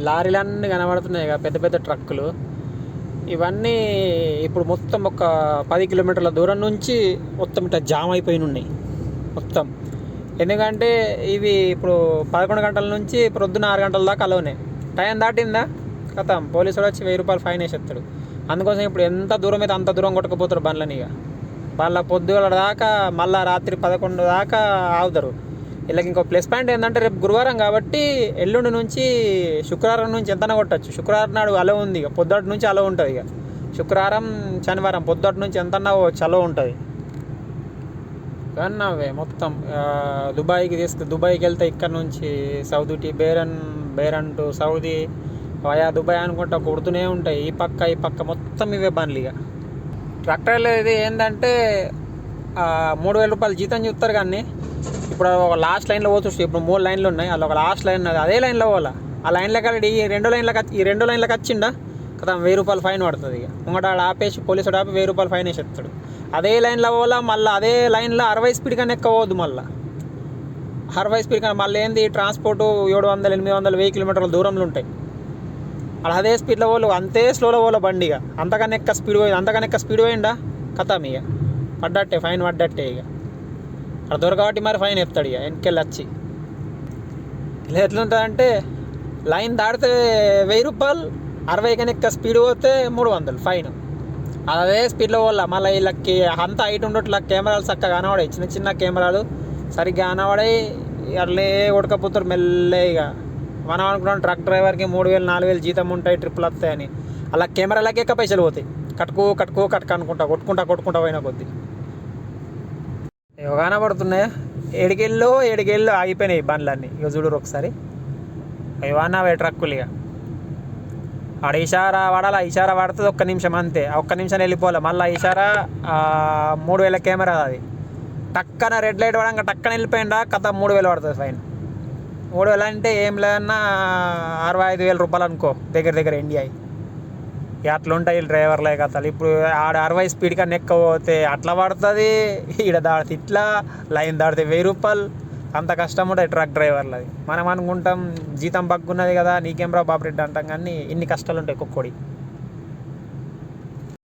లారీలన్నీ కనబడుతున్నాయి కదా పెద్ద పెద్ద ట్రక్కులు. ఇవన్నీ ఇప్పుడు మొత్తం ఒక పది కిలోమీటర్ల దూరం నుంచి మొత్తం ఇట్లా జామ్ అయిపోయి ఉన్నాయి. మొత్తం. ఎందుకంటే ఇవి ఇప్పుడు పదకొండు గంటల నుంచి ప్రొద్దున ఆరు గంటల దాకా అలవనే టైం దాటిందా? కథం. పోలీసుడు వచ్చి వెయ్యి రూపాయలు ఫైన్ వేసేస్తాడు. అందుకోసం ఇప్పుడు ఎంత దూరం అయితే అంత దూరం కొట్టుకుపోతారు బండ్లని ఇక. వాళ్ళ పొద్దుగల దాకా మళ్ళా రాత్రి పదకొండు దాకా ఆగుతారు. వీళ్ళకి ఇంకో ప్లస్ పాయింట్ ఏంటంటే రేపు గురువారం కాబట్టి ఎల్లుండి నుంచి శుక్రవారం నుంచి ఎంతనా కొట్టచ్చు. శుక్రవారం నాడు అలవ ఉంది ఇక. పొద్దుటి నుంచి అలో ఉంటుంది ఇక. శుక్రవారం శనివారం పొద్దుటి నుంచి ఎంతన్నా చలో ఉంటుంది. కానీ అవే మొత్తం దుబాయ్కి తీసుకు దుబాయ్కి వెళ్తే ఇక్కడ నుంచి Saudi Bahrain Bahrain to Saudi via Dubai అనుకుంటా కొడుతూనే ఉంటాయి. ఈ పక్క ఈ పక్క మొత్తం ఇవే బండ్లు ఇక. ట్రాక్టర్లు ఇది ఏంటంటే మూడు వేల రూపాయలు జీతం చూస్తారు కానీ ఇప్పుడు ఒక లాస్ట్ లైన్లో పోతుంది ఇప్పుడు మూడు లైన్లు ఉన్నాయి. అలా ఒక లాస్ట్ లైన్ ఉన్నది. అదే లైన్లో పోవాలా? ఆ లైన్లోకి వెళ్ళి ఈ రెండు లైన్లకు వచ్చి- ఈ రెండు లైన్లకు వచ్చిండా కదా వెయ్యి రూపాయలు ఫైన్ పడుతుంది ఇక. ముంగట ఆడ ఆపేసి పోలీసుడు ఆపి వెయ్యి రూపాయలు ఫైన్ వేసేస్తాడు. అదే లైన్లో పోవాలా? మళ్ళీ అదే లైన్లో అరవై స్పీడ్ కన్నా ఎక్కువ పోవద్దు మళ్ళీ. అరవై స్పీడ్ కన్నా మళ్ళీ ఏంది? ట్రాన్స్పోర్ట్ ఏడు వందలు ఎనిమిది వందలు వెయ్యి కిలోమీటర్ల దూరంలో ఉంటాయి. అలా అదే స్పీడ్లో పోలు అంతే స్లోలో పోలే బండి ఇక. అంతకన్నా ఎక్కువ స్పీడ్ పోయింది అంతకన్నా ఎక్కువ స్పీడ్ పోయిందా కథ ఇక. పడ్డట్టే ఫైన్ పడ్డట్టే ఇక. అక్కడ దొరకబట్టి మరి ఫైన్ చెప్తాడు ఇక వెనకెళ్ళి వచ్చి. ఇలా ఎట్లుంటుందంటే లైన్ దాటితే వెయ్యి రూపాయలు అరవై కనుక స్పీడ్ పోతే మూడు వందలు ఫైన్. అదే స్పీడ్లో వల్ల మళ్ళీ వీళ్ళకి అంత హైట్ ఉండట్లా కెమెరాలు చక్కగా కనబడాయి చిన్న చిన్న కెమెరాలు. సరిగ్గా కనబడాయి అట్లే ఉడకపోతారు మెల్లే ఇక. మనం అనుకున్నాం ట్రక్ డ్రైవర్కి మూడు వేలు నాలుగు వేలు జీతం ఉంటాయి ట్రిప్పులు వస్తాయని. అలా కెమెరాలకి ఎక్క పైసలు పోతాయి. కట్టుకో కట్టుకో కట్టుకు అనుకుంటా కొట్టుకుంటా కొట్టుకుంటా పోయిన కొద్దీ. కనబడుతున్నాయి ఏడికెళ్ళు ఏడికెళ్ళు ఆగిపోయినాయి బండ్లన్నీ. ఇక చూడరు ఒకసారి. ఇవన్నా వే ట్రక్కులు ఇక ఆడ ఇషారా పడాలా ఇషారా వాడుతుంది ఒక్క నిమిషం అంతే. ఒక్క నిమిషం వెళ్ళిపోవాలి? మళ్ళీ ఇషారా మూడు వేల కెమెరా అది. టక్కన రెడ్ లైట్ పడంగా టక్కన వెళ్ళిపోయిందా కథ మూడు వేలు పడుతుంది ఫైన్. మూడు వేలు అంటే ఏం లేదన్నా అరవై ఐదు వేల రూపాయలు అనుకో దగ్గర దగ్గర ఇండియా అట్లా ఉంటాయి డ్రైవర్లే కథలు ఇప్పుడు ఆడ అరవై స్పీడ్గా నెక్క పోతే అట్లా పడుతుంది. ఈడ దాడితే ఇట్లా లైన్ దాడితే వెయ్యి రూపాయలు. అంత కష్టం ఉంటుంది ట్రక్ డ్రైవర్లది మనం అనుకుంటాం జీతం బగ్గున్నది కదా నీకేం రా బాబరెడ్డి అంటాం కానీ ఇన్ని కష్టాలు ఉంటాయి కుక్కోడి.